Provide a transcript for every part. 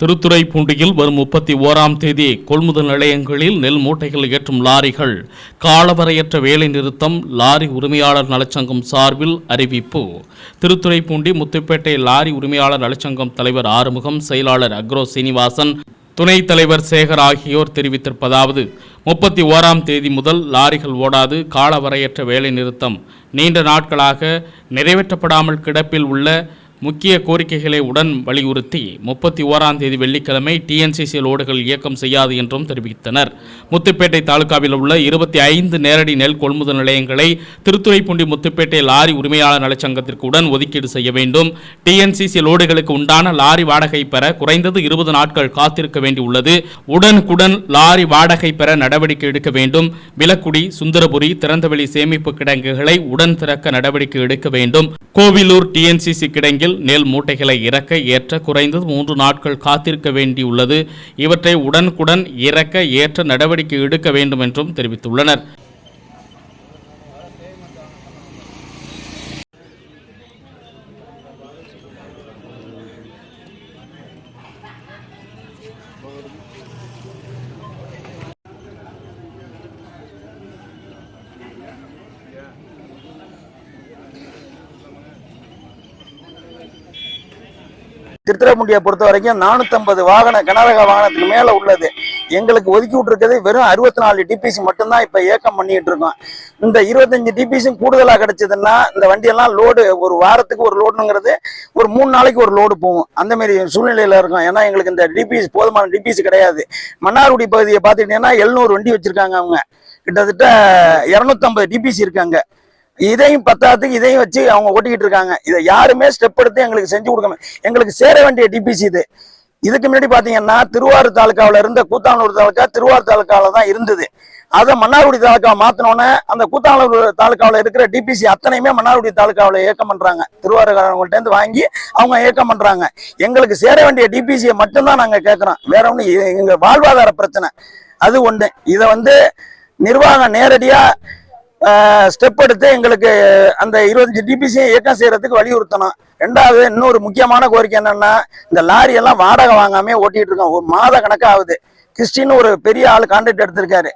திருத்துறைப்பூண்டியில் வரும் முப்பத்தி ஓராம் தேதி கொள்முதல் நிலையங்களில் நெல் மூட்டைகள் ஏற்றும் லாரிகள் காலவரையற்ற வேலை நிறுத்தம் லாரி உரிமையாளர் நலச்சங்கம் சார்பில் அறிவிப்பு. திருத்துறைப்பூண்டி முத்துப்பேட்டை லாரி உரிமையாளர் நலச்சங்கம் தலைவர் ஆறுமுகம் செயலாளர் அக்ரோ சீனிவாசன் துணைத் தலைவர் சேகர் ஆகியோர் தெரிவித்திருப்பதாவது முப்பத்தி ஓராம் தேதி முதல் லாரிகள் ஓடாது காலவரையற்ற வேலை நிறுத்தம். நீண்ட நாட்களாக நிறைவேற்றப்படாமல் கிடப்பில் உள்ள முக்கிய கோரிக்கைகளை உடன் வலியுறுத்தி முப்பத்தி ஓராம் தேதி வெள்ளிக்கிழமை டிஎன்சிசி லோடுகள் இயக்கம் செய்யாது என்றும் தெரிவித்தனர். முத்துப்பேட்டை தாலுகாவில் உள்ள இருபத்தி ஐந்து நேரடி நெல் கொள்முதல் நிலையங்களை திருத்துறைப்பூண்டி முத்துப்பேட்டை லாரி உரிமையாளர் நலச்சங்கத்திற்கு உடன் ஒதுக்கீடு செய்ய வேண்டும். டிஎன்சிசி லோடுகளுக்கு உண்டான லாரி வாடகை பெற குறைந்தது இருபது நாட்கள் காத்திருக்க வேண்டியுள்ளது உடனுக்குடன் லாரி வாடகை பெற நடவடிக்கை எடுக்க வேண்டும். விலக்குடி சுந்தரபுரி திறந்தவெளி சேமிப்பு கிடங்குகளை உடன் திறக்க நடவடிக்கை எடுக்க வேண்டும். கோவிலூர் டிஎன்சிசி கிடங்கில் நெல் மூட்டைகளை இறக்க ஏற்ற குறைந்தது மூன்று நாட்கள் காத்திருக்க வேண்டியுள்ளது. இவற்றை உடனுக்குடன் இறக்க ஏற்ற நடவடிக்கை எடுக்க வேண்டும் என்றும் தெரிவித்துள்ளனர். திருத்துறைப்பூண்டியை பொறுத்த வரைக்கும் நானூற்றம்பது வாகன கனரக வாகனத்துக்கு மேல உள்ளது. எங்களுக்கு ஒதுக்கி விட்டுருக்கிறது வெறும் அறுபத்தி நாலு டிபிசி மட்டும்தான் இப்ப இயக்கம் பண்ணிட்டு இருக்கோம். இந்த இருபத்தஞ்சு டிபிசியும் கூடுதலா கிடைச்சதுன்னா இந்த வண்டியெல்லாம் லோடு ஒரு வாரத்துக்கு ஒரு லோடுங்கிறது ஒரு மூணு நாளைக்கு ஒரு லோடு போகும். அந்த மாதிரி சூழ்நிலையில இருக்கும். ஏன்னா எங்களுக்கு இந்த டிபிசி போதுமான டிபிசி கிடையாது. மன்னார்குடி பகுதியை பார்த்துக்கிட்டீங்கன்னா எழுநூறு வண்டி வச்சிருக்காங்க அவங்க. கிட்டத்தட்ட இரநூத்தம்பது டிபிசி இருக்காங்க இதையும் பத்தாத்துக்கு இதையும் வச்சு அவங்க ஓட்டிக்கிட்டு இருக்காங்க. இதை யாருமே ஸ்டெப் எடுத்து எங்களுக்கு செஞ்சு கொடுக்கணும் எங்களுக்கு சேர வேண்டிய டிபிசி இது. இதுக்கு முன்னாடி பாத்தீங்கன்னா திருவாரூர் தாலுக்காவில் இருந்த கூத்தானூர் தாலுக்கா திருவாரூர் தாலுக்காவில் தான் இருந்தது. அதை மன்னார்குடி தாலுக்கா மாத்தினோன்னே அந்த கூத்தானூர் தாலுக்காவில் இருக்கிற டிபிசி அத்தனையுமே மன்னார்குடி தாலுக்காவில் இயக்கம் பண்றாங்க. திருவாரூர்கிட்ட இருந்து வாங்கி அவங்க இயக்கம் பண்றாங்க. எங்களுக்கு சேர வேண்டிய டிபிசியை மட்டும்தான் நாங்க கேட்குறோம் வேற ஒன்று எங்கள் எங்க வாழ்வாதார பிரச்சனை. அது ஒண்ணு. இதை வந்து நிர்வாகம் நேரடியா ஸ்டெப் எடுத்து எங்களுக்கு அந்த இருபத்தஞ்சு டிபிசியை இயக்கம் செய்யறதுக்கு வலியுறுத்தணும். ரெண்டாவது இன்னொரு முக்கியமான கோரிக்கை என்னன்னா இந்த லாரி எல்லாம் வாடகை வாங்காம ஓட்டிட்டு இருக்கோம். ஒரு மாத கணக்காகுது ஆகுது. ஒரு பெரிய ஆள் கான்ட்ராக்ட் எடுத்திருக்காரு.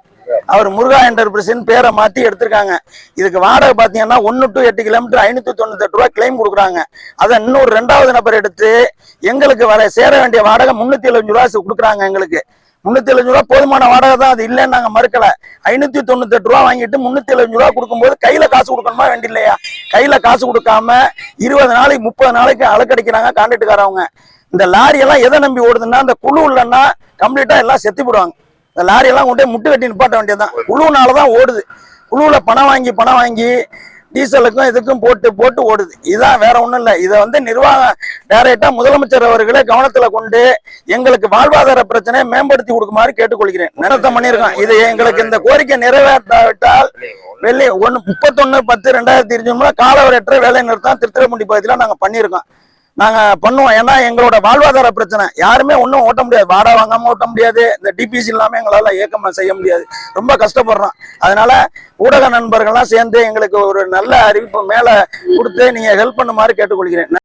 அவர் முருகா என்டர்பிரைஸ்னு பேரை மாத்தி எடுத்திருக்காங்க. இதுக்கு வாடகை பாத்தீங்கன்னா ஒன்னு டு எட்டு கிலோமீட்டர் ஐநூத்தி தொண்ணூத்தெட்டு ரூபாய் கிளைம் கொடுக்குறாங்க. அதை இன்னொரு ரெண்டாவது நபர் எடுத்து எங்களுக்கு வர சேர வேண்டிய வாடகை முன்னூத்தி எழுபஞ்சு ரூபா கொடுக்குறாங்க எங்களுக்கு. முன்னூத்தி எழுபது ரூபா போதுமான வாடகை தான். அது இல்லைன்னு நாங்க மறுக்கல. ஐநூத்தி தொண்ணூத்தெட்டு ரூபா வாங்கிட்டு முன்னூத்தி எழுபது ரூபா கொடுக்கும்போது கையில காசு கொடுக்கணுமா வேண்டி இல்லையா கையில காசு கொடுக்காம இருபது நாளைக்கு முப்பது நாளைக்கு அலக்கடிக்கிறாங்க கான்ட்ராக்டுக்காரவங்க. இந்த லாரி எல்லாம் எதை நம்பி ஓடுதுன்னா அந்த குழு இல்லைன்னா கம்ப்ளீட்டா எல்லாம் செத்து போடுவாங்க இந்த லாரி எல்லாம் கொண்டு போய் முட்டு கட்டி நிப்பாட்ட வேண்டியதுதான். குழுனாலதான் ஓடுது. குழுவுல பணம் வாங்கி பணம் வாங்கி டீசலுக்கும் இதுக்கும் போட்டு போட்டு ஓடுது. இதான் வேற ஒண்ணும் இல்லை. இதை வந்து நிர்வாகம் டைரக்டா முதலமைச்சர் அவர்களை கவனத்துல கொண்டு எங்களுக்கு வாழ்வாதார பிரச்சனையை மேம்படுத்தி கொடுக்குமாறு கேட்டுக்கொள்கிறேன். நிறுத்தம் பண்ணியிருக்கோம். இது எங்களுக்கு இந்த கோரிக்கை நிறைவேற்றாவிட்டால் வெள்ளி ஒன்னு முப்பத்தொன்னு பத்து ரெண்டாயிரத்தி இருபது காலவரையற்ற வேலை நிறுத்தம் திருத்திரமுண்டி பகுதியில் நாங்க பண்ணியிருக்கோம். நாங்க பண்ணுவோம். ஏன்னா எங்களோட வாழ்வாதார பிரச்சனை. யாருமே ஒன்றும் ஓட்ட முடியாது. வாடகை வாங்காம ஓட்ட முடியாது. இந்த டிபிசி இல்லாமல் எங்களால இயக்கம் செய்ய முடியாது. ரொம்ப கஷ்டப்படுறோம். அதனால ஊடக நண்பர்கள்லாம் சேர்ந்து எங்களுக்கு ஒரு நல்ல அறிவிப்பு மேல கொடுத்து நீங்க ஹெல்ப் பண்ணுமாறு கேட்டுக்கொள்கிறேன்.